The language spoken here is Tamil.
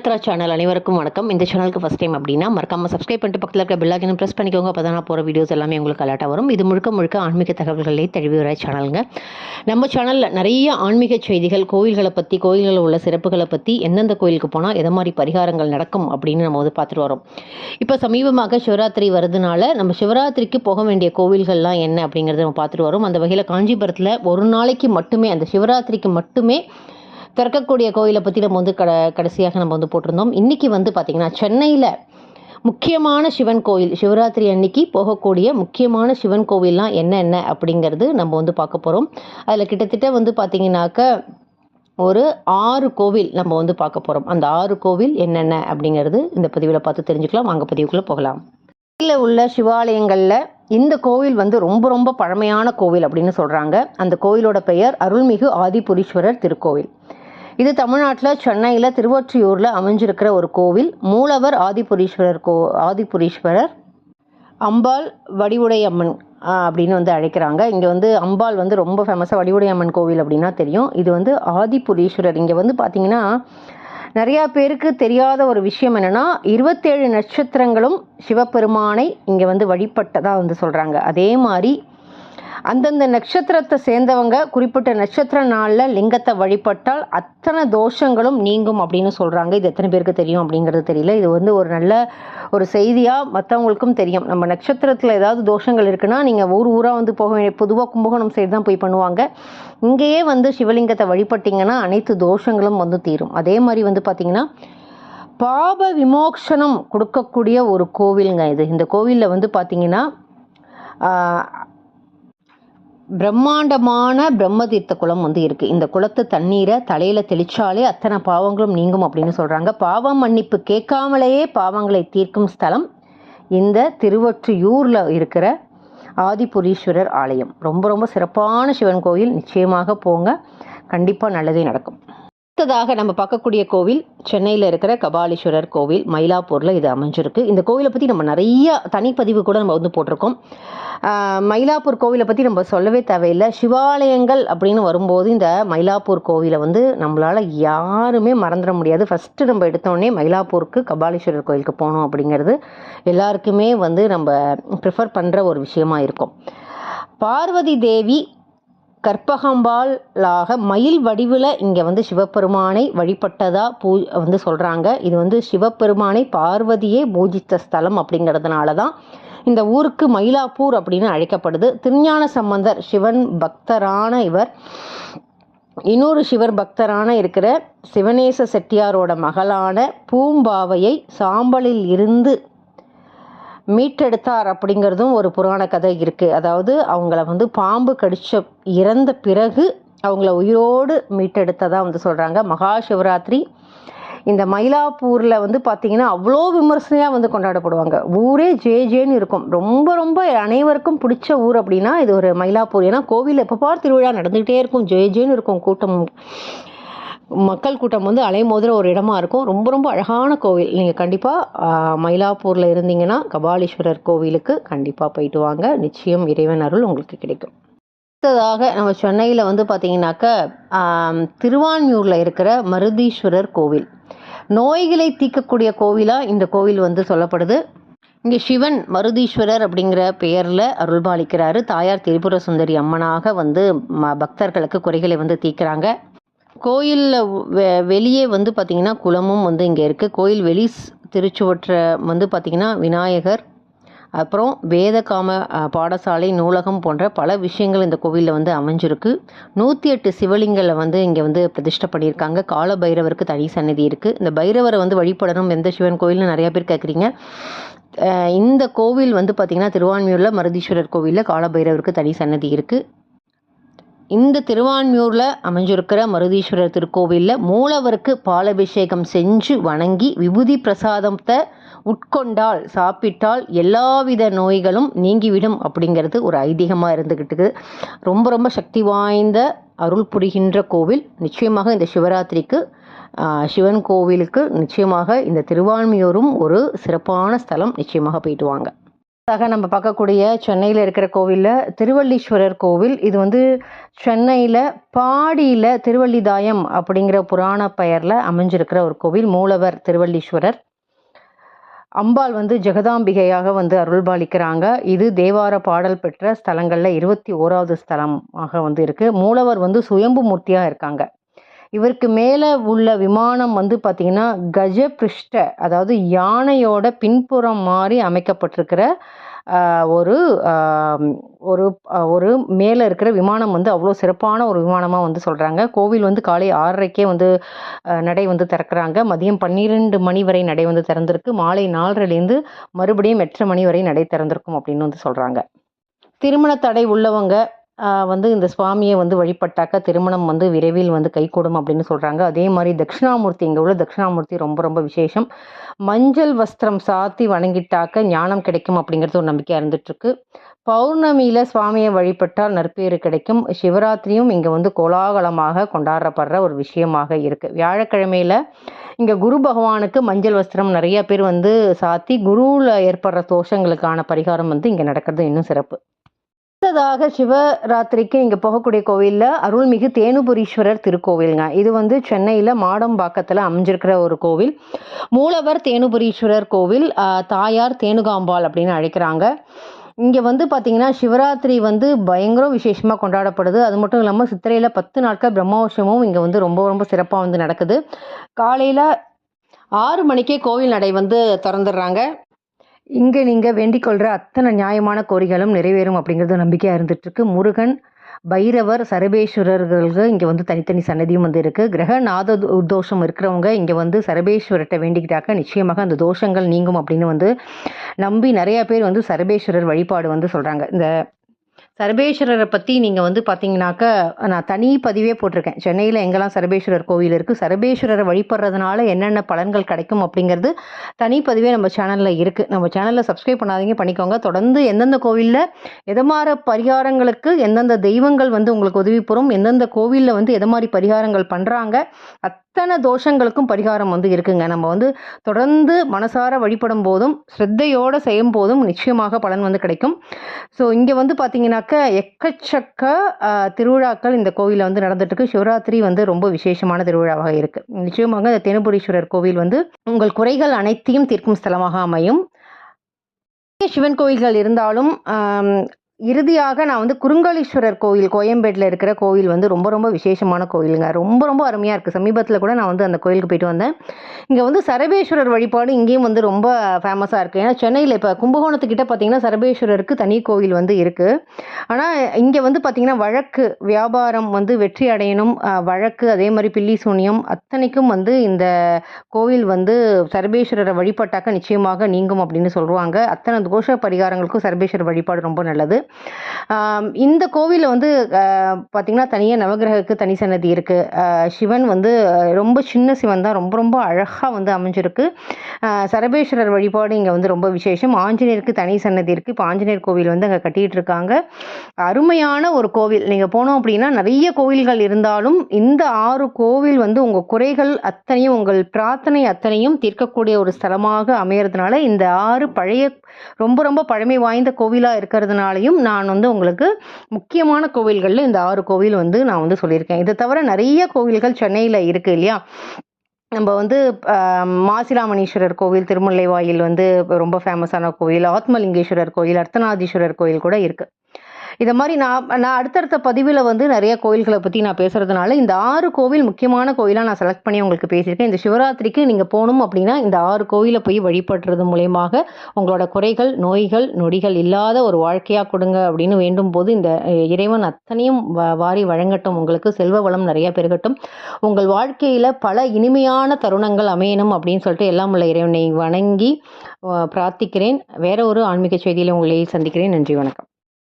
நட்சத்திரா சேனல் அனைவருக்கும் வணக்கம். இந்த சேனலுக்கு ஃபஸ்ட் டைம் அப்படின்னா மறக்காம சப்ஸ்கிரைப் பண்ணிட்டு பக்கத்தில் இருக்க பெல்லாக்கினும் ப்ரெஸ் பண்ணிக்கோங்க. அப்போ தான் நான் போகிற வீடியோஸ் எல்லாமே உங்களுக்கு அலர்ட்டாக வரும். இது முழுக்க முழுக்க ஆன்மீக தகவல்களே தழுவி வர சேனலுங்க நம்ம சேனலில் நிறைய ஆன்மீக செய்திகள் கோயில்களை பற்றி கோயில்களில் உள்ள சிறப்புகளை பற்றி எந்தெந்த கோயிலுக்கு போனால் எதை மாதிரி பரிகாரங்கள் நடக்கும் அப்படின்னு நம்ம வந்து பார்த்துட்டு வரோம். இப்போ சமீபமாக சிவராத்திரி வருதுனால நம்ம சிவராத்திரிக்கு போக வேண்டிய கோவில்கள்லாம் என்ன அப்படிங்கிறத நம்ம பார்த்துட்டு வரோம். அந்த வகையில் காஞ்சிபுரத்தில் ஒரு நாளைக்கு மட்டுமே அந்த சிவராத்திரிக்கு மட்டுமே திறக்கக்கூடிய கோயிலை பற்றி நம்ம வந்து கட கடைசியாக நம்ம வந்து போட்டிருந்தோம். இன்றைக்கி வந்து பார்த்திங்கன்னா சென்னையில் முக்கியமான சிவன் கோயில் சிவராத்திரி அன்னைக்கு போகக்கூடிய முக்கியமான சிவன் கோவில்லாம் என்னென்ன அப்படிங்கிறது நம்ம வந்து பார்க்க போகிறோம் அதில் கிட்டத்தட்ட வந்து பார்த்திங்கனாக்க ஒரு ஆறு கோவில் நம்ம வந்து பார்க்க போகிறோம் அந்த ஆறு கோவில் என்னென்ன அப்படிங்கிறது இந்த பதிவில் பார்த்து தெரிஞ்சுக்கலாம். வாங்க பதிவுக்குள்ளே போகலாம். இதில் உள்ள சிவாலயங்களில் இந்த கோவில் வந்து ரொம்ப ரொம்ப பழமையான கோவில் அப்படின்னு சொல்கிறாங்க அந்த கோவிலோட பெயர் அருள்மிகு ஆதிபுரீஸ்வரர் திருக்கோவில். இது தமிழ்நாட்டில் சென்னையில் திருவொற்றியூரில் அமைஞ்சிருக்கிற ஒரு கோவில். மூலவர் ஆதிபுரீஸ்வரர் கோ ஆதிபுரீஸ்வரர் அம்பாள் வடிவுடையம்மன் அம்மன் அப்படின்னு வந்து அழைக்கிறாங்க. இங்கே வந்து அம்பாள் வந்து ரொம்ப ஃபேமஸாக வடிவுடையம்மன் கோவில் அப்படின்னா தெரியும். இது வந்து ஆதிபுரீஸ்வரர். இங்கே வந்து பார்த்தீங்கன்னா நிறையா பேருக்கு தெரியாத ஒரு விஷயம் என்னென்னா இருபத்தேழு நட்சத்திரங்களும் சிவபெருமானை இங்கே வந்து வழிபட்டதாக வந்து சொல்கிறாங்க அதே மாதிரி அந்தந்த நட்சத்திரத்தை சேர்ந்தவங்க குறிப்பிட்ட நட்சத்திர நாளில் லிங்கத்தை வழிபட்டால் அத்தனை தோஷங்களும் நீங்கும் அப்படின்னு சொல்கிறாங்க இது எத்தனை பேருக்கு தெரியும் அப்படிங்கிறது தெரியல. இது வந்து ஒரு நல்ல ஒரு செய்தியாக மற்றவங்களுக்கும் தெரியும். நம்ம நட்சத்திரத்தில் ஏதாவது தோஷங்கள் இருக்குன்னா நீங்கள் ஊர் ஊராக வந்து போக வேண்டிய பொதுவாக கும்பகோணம் சைடு தான் போய் பண்ணுவாங்க. இங்கேயே வந்து சிவலிங்கத்தை வழிபட்டிங்கன்னா அனைத்து தோஷங்களும் வந்து தீரும். அதே மாதிரி வந்து பார்த்திங்கன்னா பாப விமோக்ஷனம் கொடுக்கக்கூடிய ஒரு கோவிலுங்க இது. இந்த கோவிலில் வந்து பார்த்திங்கன்னா பிரம்மாண்டமான பிரம்மதீர்த்த குளம் வந்து இருக்குது இந்த குளத்து தண்ணீரை தலையில் தெளிச்சாலே அத்தனை பாவங்களும் நீங்கும் அப்படின்னு சொல்கிறாங்க பாவம் மன்னிப்பு கேட்காமலேயே பாவங்களை தீர்க்கும் ஸ்தலம் இந்த திருவொற்றியூரில் இருக்கிற ஆதிபுரீஸ்வரர் ஆலயம். ரொம்ப ரொம்ப சிறப்பான சிவன் கோயில் நிச்சயமாக போங்க. கண்டிப்பாக நல்லதே நடக்கும். அடுத்ததாக நம்ம பார்க்கக்கூடிய கோவில் சென்னையில் இருக்கிற கபாலீஸ்வரர் கோவில் மயிலாப்பூரில் இது அமைஞ்சிருக்கு. இந்த கோவிலை பற்றி நம்ம நிறைய தனிப்பதிவு கூட நம்ம வந்து போட்டிருக்கோம். மயிலாப்பூர் கோவிலை பற்றி நம்ம சொல்லவே தேவையில்லை. சிவாலயங்கள் அப்படின்னு வரும்போது இந்த மயிலாப்பூர் கோவிலை வந்து நம்மளால் யாருமே மறந்துட முடியாது. ஃபஸ்ட்டு நம்ம எடுத்தோடனே மயிலாப்பூருக்கு கபாலீஸ்வரர் கோயிலுக்கு போகணும் அப்படிங்கிறது எல்லாருக்குமே வந்து நம்ம ப்ரிஃபர் பண்ணுற ஒரு விஷயமா இருக்கும். பார்வதி தேவி கற்பகம்பாலாக மயில் வடிவில் இங்கே வந்து சிவபெருமானை வழிபட்டதா பூ வந்து சொல்கிறாங்க இது வந்து சிவபெருமானை பார்வதியே பூஜித்த ஸ்தலம் அப்படிங்கிறதுனால தான் இந்த ஊருக்கு மயிலாப்பூர் அப்படின்னு அழைக்கப்படுது. திருஞான சம்பந்தர் சிவன் பக்தரான இவர். இன்னொரு சிவர் பக்தரான இருக்கிற சிவனேச செட்டியாரோட மகளான பூம்பாவையை சாம்பலில் இருந்து மீட்டெடுத்தார் அப்படிங்கிறதும் ஒரு புராண கதை இருக்குது அதாவது அவங்கள வந்து பாம்பு கடிச்ச இறந்த பிறகு அவங்கள உயிரோடு மீட்டெடுத்ததாக வந்து சொல்கிறாங்க மகா சிவராத்திரி. இந்த மயிலாப்பூரில் வந்து பார்த்திங்கன்னா அவ்வளோ விமர்சனையாக வந்து கொண்டாடப்படுவாங்க. ஊரே ஜே ஜேன்னு இருக்கும். ரொம்ப ரொம்ப அனைவருக்கும் பிடிச்ச ஊர் அப்படின்னா இது ஒரு மயிலாப்பூர். ஏன்னா கோவிலில் எப்போ பார் திருவிழா நடந்துகிட்டே இருக்கும். ஜே ஜேன்னு இருக்கும் கூட்டம். மக்கள் கூட்டம் வந்து அலைமோதுற ஒரு இடமா இருக்கும். ரொம்ப ரொம்ப அழகான கோவில். நீங்கள் கண்டிப்பாக மயிலாப்பூரில் இருந்தீங்கன்னா கபாலீஸ்வரர் கோவிலுக்கு கண்டிப்பாக போயிட்டு வாங்க. நிச்சயம் இறைவன் அருள் உங்களுக்கு கிடைக்கும். அடுத்ததாக நம்ம சென்னையில் வந்து பார்த்தீங்கன்னாக்க திருவான்மியூரில் இருக்கிற மருதீஸ்வரர் கோவில். நோய்களை தீர்க்கக்கூடிய கோவிலாக இந்த கோவில் வந்து சொல்லப்படுது. இங்கே சிவன் மருதீஸ்வரர் அப்படிங்கிற பெயரில் அருள்பாலிக்கிறாரு. தாயார் திரிபுர சுந்தரி அம்மனாக வந்து ம பக்தர்களுக்கு குறைகளை வந்து தீர்க்குறாங்க. கோயிலில் வெ வெளியே வந்து பார்த்திங்கன்னா குளமும் வந்து இங்கே இருக்குது கோயில் வெளி திருச்சுவற்ற வந்து பார்த்திங்கன்னா விநாயகர். அப்புறம் வேதகாம பாடசாலை நூலகம் போன்ற பல விஷயங்கள் இந்த கோவிலில் வந்து அமைஞ்சிருக்கு. நூற்றி எட்டு சிவலிங்களை வந்து இங்கே வந்து பிரதிஷ்டை பண்ணியிருக்காங்க. கால பைரவருக்கு தனி சன்னதி இருக்குது இந்த பைரவரை வந்து வழிபடணும் எந்த சிவன் கோயில்னு நிறையா பேர் கேட்குறீங்க இந்த கோவில் வந்து பார்த்திங்கன்னா திருவான்மியூரில் மருதீஸ்வரர் கோவிலில் கால பைரவருக்கு தனி சன்னதி இருக்குது இந்த திருவான்மியூரில் அமைஞ்சிருக்கிற மருதீஸ்வரர் திருக்கோவிலில் மூலவருக்கு பாலபிஷேகம் செஞ்சு வணங்கி விபூதி பிரசாதத்தை உட்கொண்டால் சாப்பிட்டால் எல்லாவித நோய்களும் நீங்கிவிடும் அப்படிங்கிறது ஒரு ஐதீகமாக இருந்துக்கிட்டு ரொம்ப ரொம்ப சக்தி வாய்ந்த அருள் புரிகின்ற கோவில். நிச்சயமாக இந்த சிவராத்திரிக்கு சிவன் கோவிலுக்கு நிச்சயமாக இந்த திருவான்மியூரும் ஒரு சிறப்பான ஸ்தலம் நிச்சயமாக போயிட்டு வாங்க. ஆக நம்ம பார்க்கக்கூடிய சென்னையில் இருக்கிற கோவிலில் திருவள்ளீஸ்வரர் கோவில். இது வந்து சென்னையில் பாடியில் திருவள்ளிதாயம் அப்படிங்கிற புராண பெயரில் அமைஞ்சிருக்கிற ஒரு கோவில் மூலவர் திருவள்ளீஸ்வரர். அம்பாள் வந்து ஜெகதாம்பிகையாக வந்து அருள்பாலிக்கிறாங்க. இது தேவார பாடல் பெற்ற ஸ்தலங்களில் இருபத்தி ஓராவது ஸ்தலமாக வந்து இருக்குது மூலவர் வந்து சுயம்பு மூர்த்தியாக இருக்காங்க. இவருக்கு மேலே உள்ள விமானம் வந்து பார்த்திங்கன்னா கஜபிருஷ்ட அதாவது யானையோட பின்புறம் மாதிரி அமைக்கப்பட்டிருக்கிற ஒரு ஒரு ஒரு மேலே இருக்கிற விமானம் வந்து அவ்வளோ சிறப்பான ஒரு விமானமாக வந்து சொல்கிறாங்க கோவில் வந்து காலை ஆறரைக்கே வந்து நடை வந்து திறக்கிறாங்க. மதியம் பன்னிரெண்டு மணி வரை நடை வந்து திறந்திருக்கு. மாலை நாலரைலேருந்து மறுபடியும் எட்டரை மணி வரை நடை திறந்திருக்கும் அப்படின்னு வந்து சொல்கிறாங்க திருமண தடை உள்ளவங்க வந்து இந்த சுவாமியை வந்து வழிபட்டாக்க திருமணம் வந்து விரைவில் வந்து கைகூடும் அப்படின்னு சொல்கிறாங்க அதே மாதிரி தட்சிணாமூர்த்தி இங்கே உள்ள தட்சிணாமூர்த்தி ரொம்ப ரொம்ப விசேஷம். மஞ்சள் வஸ்திரம் சாத்தி வணங்கிட்டாக்க ஞானம் கிடைக்கும் அப்படிங்கிறது ஒரு நம்பிக்கையாக இருந்துகிட்ருக்கு பௌர்ணமியில் சுவாமியை வழிபட்டால் நற்பேறு கிடைக்கும். சிவராத்திரியும் இங்கே வந்து கோலாகலமாக கொண்டாடப்படுற ஒரு விஷயமாக இருக்குது வியாழக்கிழமையில் இங்கே குரு பகவானுக்கு மஞ்சள் வஸ்திரம் நிறைய பேர் வந்து சாத்தி குருவில் ஏற்படுற தோஷங்களுக்கான பரிகாரம் வந்து இங்கே நடக்கிறது இன்னும் சிறப்பு. அடுத்ததாக சிவராத்திரிக்கு இங்கே போகக்கூடிய கோவிலில் அருள்மிகு தேனுபுரீஸ்வரர் திருக்கோவிலுங்க. இது வந்து சென்னையில் மாடம்பாக்கத்தில் அமைஞ்சிருக்கிற ஒரு கோவில். மூலவர் தேனுபுரீஸ்வரர் கோவில் தாயார் தேனுகாம்பாள் அப்படின்னு அழைக்கிறாங்க. இங்கே வந்து பார்த்திங்கன்னா சிவராத்திரி வந்து பயங்கர விசேஷமாக கொண்டாடப்படுது. அது மட்டும் இல்லாமல் சித்திரையில் பத்து நாட்கள் பிரம்மோஷமும் இங்கே வந்து ரொம்ப ரொம்ப சிறப்பாக வந்து நடக்குது. காலையில் ஆறு மணிக்கே கோவில் நடை வந்து திறந்துடுறாங்க. இங்கே நீங்கள் வேண்டிக் கொள்கிற அத்தனை நியாயமான கோரிக்கைகளும் நிறைவேறும் அப்படிங்கிறது நம்பிக்கையாக இருந்துகிட்ருக்கு முருகன் பைரவர் சரபேஸ்வரர்களுக்கு இங்கே வந்து தனித்தனி சன்னதியும் வந்து இருக்குது கிரக நாத தோஷம் இருக்கிறவங்க இங்கே வந்து சரபேஸ்வரர்கிட்ட வேண்டிக்கிட்டாக்க நிச்சயமாக அந்த தோஷங்கள் நீங்கும் அப்படின்னு வந்து நம்பி நிறையா பேர் வந்து சரபேஸ்வரர் வழிபாடு வந்து சொல்கிறாங்க இந்த சர்வேஸ்வரரை பற்றி நீங்கள் வந்து பார்த்தீங்கன்னாக்க நான் தனி பதிவே போட்டிருக்கேன். சென்னையில் எங்கெல்லாம் சர்வேஸ்வரர் கோவில் இருக்குது சர்வேஸ்வரரை வழிபடுறதுனால என்னென்ன பலன்கள் கிடைக்கும் அப்படிங்கிறது தனி பதிவே நம்ம சேனலில் இருக்குது நம்ம சேனலில் சப்ஸ்கிரைப் பண்ணாதீங்க பண்ணிக்கோங்க. தொடர்ந்து எந்தெந்த கோவிலில் எதமாற பரிகாரங்களுக்கு எந்தெந்த தெய்வங்கள் வந்து உங்களுக்கு உதவி பெறும் எந்தெந்த கோவிலில் வந்து எதை மாதிரி பரிகாரங்கள் பண்ணுறாங்க அத்தனை தோஷங்களுக்கும் பரிகாரம் வந்து இருக்குங்க. நம்ம வந்து தொடர்ந்து மனசார வழிபடும் போதும் ஸ்ரத்தையோடு செய்யும் போதும் நிச்சயமாக பலன் வந்து கிடைக்கும். ஸோ இங்கே வந்து பார்த்தீங்கன்னாக்க எக்கச்சக்க திருவிழாக்கள் இந்த கோவிலில் வந்து நடந்துட்டுருக்கு சிவராத்திரி வந்து ரொம்ப விசேஷமான திருவிழாவாக இருக்குது நிச்சயமாக இந்த தெனுபுரீஸ்வரர் கோவில் வந்து உங்கள் குறைகள் அனைத்தையும் தீர்க்கும் ஸ்தலமாக அமையும். சிவன் கோயில்கள் இருந்தாலும் இறுதியாக நான் வந்து குறுங்காலீஸ்வரர் கோயில் கோயம்பேட்டில் இருக்கிற கோவில் வந்து ரொம்ப ரொம்ப விசேஷமான கோயிலுங்க. ரொம்ப ரொம்ப அருமையாக இருக்குது சமீபத்தில் கூட நான் வந்து அந்த கோயிலுக்கு போயிட்டு வந்தேன். இங்கே வந்து சரபேஸ்வரர் வழிபாடு இங்கேயும் வந்து ரொம்ப ஃபேமஸாக இருக்குது ஏன்னா சென்னையில் இப்போ கும்பகோணத்துக்கிட்ட பார்த்தீங்கன்னா சரபேஸ்வரருக்கு தனி கோவில் வந்து இருக்குது ஆனால் இங்கே வந்து பார்த்திங்கன்னா வழக்கு வியாபாரம் வந்து வெற்றி அடையணும் வழக்கு அதே மாதிரி பில்லி சூனியம் அத்தனைக்கும் வந்து இந்த கோவில் வந்து சரபேஸ்வரரை வழிபட்டாக்க நிச்சயமாக நீங்கும் அப்படின்னு சொல்லுவாங்க. அத்தனை தோஷ பரிகாரங்களுக்கும் சரபேஸ்வரர் வழிபாடு ரொம்ப நல்லது. இந்த கோவிலில் வந்து பார்த்திங்கன்னா தனியாக நவகிரகக்கு தனி சன்னதி இருக்குது சிவன் வந்து ரொம்ப சின்ன சிவன் தான். ரொம்ப ரொம்ப அழகாக வந்து அமைஞ்சிருக்கு. சரபேஸ்வரர் வழிபாடு இங்கே வந்து ரொம்ப விசேஷம். ஆஞ்சநேயருக்கு தனி சன்னதி இருக்குது இப்போ ஆஞ்சநேயர் கோவில் வந்து அங்கே கட்டிகிட்டு இருக்காங்க. அருமையான ஒரு கோவில். நீங்கள் போனோம் அப்படின்னா நிறைய கோவில்கள் இருந்தாலும் இந்த ஆறு கோவில் வந்து உங்கள் குறைகள் அத்தனையும் உங்கள் பிரார்த்தனை அத்தனையும் தீர்க்கக்கூடிய ஒரு ஸ்தலமாக அமையறதுனால இந்த ஆறு பழைய ரொம்ப ரொம்ப பழமை வாய்ந்த கோவிலாக இருக்கிறதுனாலையும் நான் வந்து உங்களுக்கு முக்கியமான கோவில்களில் இந்த ஆறு கோவில் வந்து நான் வந்து சொல்லியிருக்கேன். இதை தவிர நிறைய கோவில்கள் சென்னையில் இருக்குது இல்லையா? நம்ம வந்து மாசிலாமணீஸ்வரர் கோவில் திருமுல்லை வாயில் வந்து ரொம்ப ஃபேமஸான கோவில் ஆத்மலிங்கேஸ்வரர் கோயில் அர்த்தநாதீஸ்வரர் கோயில் கூட இருக்குது இதை மாதிரி நான் நான் அடுத்தடுத்த பதிவில் வந்து நிறைய கோயில்களை பற்றி நான் பேசுகிறதுனால இந்த ஆறு கோவில் முக்கியமான கோயிலாக நான் செலக்ட் பண்ணி உங்களுக்கு பேசியிருக்கேன். இந்த சிவராத்திரிக்கு நீங்கள் போகணும் அப்படின்னா இந்த ஆறு கோயிலை போய் வழிபடுறது மூலயமாக உங்களோட குறைகள் நோய்கள் நொடிகள் இல்லாத ஒரு வாழ்க்கையாக கொடுங்க அப்படின்னு வேண்டும் போது இந்த இறைவன் அத்தனையும் வாரி வழங்கட்டும். உங்களுக்கு செல்வ வளம் நிறைய பெருகட்டும். உங்கள் வாழ்க்கையில் பல இனிமையான தருணங்கள் அமையணும் அப்படின்னு சொல்லிட்டு எல்லாம் உள்ள இறைவனை வணங்கி பிரார்த்திக்கிறேன். வேற ஒரு ஆன்மீக செய்தியில் உங்களை சந்திக்கிறேன். நன்றி வணக்கம்.